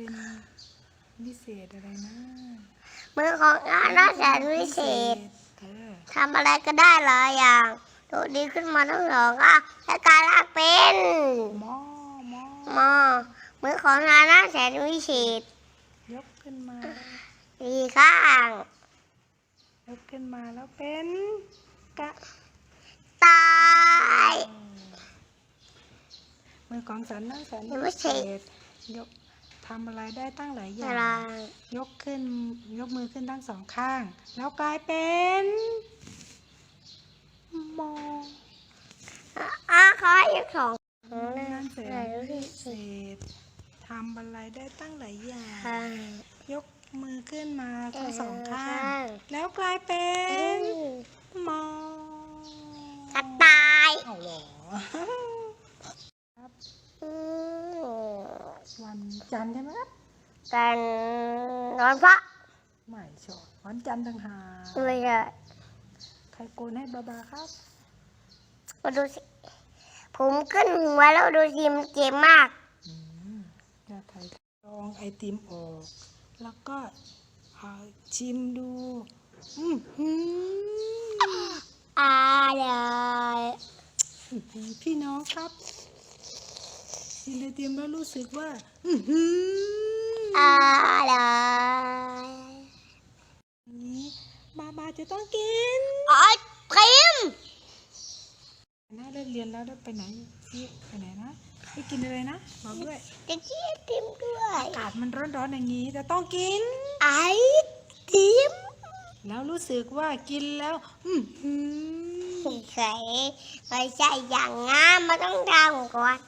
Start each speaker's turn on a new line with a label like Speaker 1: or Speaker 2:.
Speaker 1: เป็นวิเศษอะไรนะ
Speaker 2: มือของอาน่าแสนวิเศษ
Speaker 1: เออ
Speaker 2: ทำอะไรก็ได้หลายอย่างดูดีขึ้นมาทั้งสองอะและการลากเป็น
Speaker 1: หม้อหม้อ
Speaker 2: หมอมือของอาน่าแสนวิเศษ
Speaker 1: ยกขึ้นมา
Speaker 2: ดีข้าง
Speaker 1: ยกขึ้นมาแล้วเป็นกะ
Speaker 2: ตาย
Speaker 1: มือของสันนั่งสัน
Speaker 2: วิเศษ
Speaker 1: ยก ทำอะไรได้ตั้งหลายอย่า
Speaker 2: อะไร
Speaker 1: งยกขึ้นยกมือขึ้นทั้งสองข้าง แล้วกลายเป็น
Speaker 2: มออาขออีกสอง
Speaker 1: นั่นเสร็จ
Speaker 2: ไหนดูสิ
Speaker 1: เศษทำอะไรได้ตั้งหลายอย่าง
Speaker 2: ข้าง
Speaker 1: ยกมือขึ้นมาทั้งสองข้า
Speaker 2: ข้างง
Speaker 1: แล้วกลายเป็
Speaker 2: เป็น
Speaker 1: หมอก
Speaker 2: ระต่าย
Speaker 1: เอาเหรอ
Speaker 2: อืม
Speaker 1: วัน จันทร์ใช่ไหมครับ
Speaker 2: กันนอนพระ
Speaker 1: ไม่ชอบวันจันทร์ต่างหาก
Speaker 2: ไม่ใช่
Speaker 1: ใครโกนให้บาบาครับ
Speaker 2: มาดูสิ ผมขึ้นหัวแล้วดูสิมันเจ็บมาก
Speaker 1: อืมยาไทยลองไอติมออก แล้วก็เอาชิมดู อืมหืม
Speaker 2: อะไร
Speaker 1: อื้อหือพี่น้องครับ กินไอติมแล้วรู้สึกว่า อือหือ
Speaker 2: อะไร
Speaker 1: นี้บาบาจะต้องกิน
Speaker 2: ไอครีม
Speaker 1: นะได้เรียนแล้วได้ไปไหนพี่ไปไหนนะไปกินอะไรนะบอกด้วย
Speaker 2: จะกินไอติมด้วย
Speaker 1: อากาศมันร้อนๆอย่างนี้จะต้องกิน
Speaker 2: ไอติม
Speaker 1: แล้วรู้สึกว่ากินแล้ว อือหือ
Speaker 2: ไม่ใช่ไม่ใช่อย่างงั้นมันต้องทำก่อน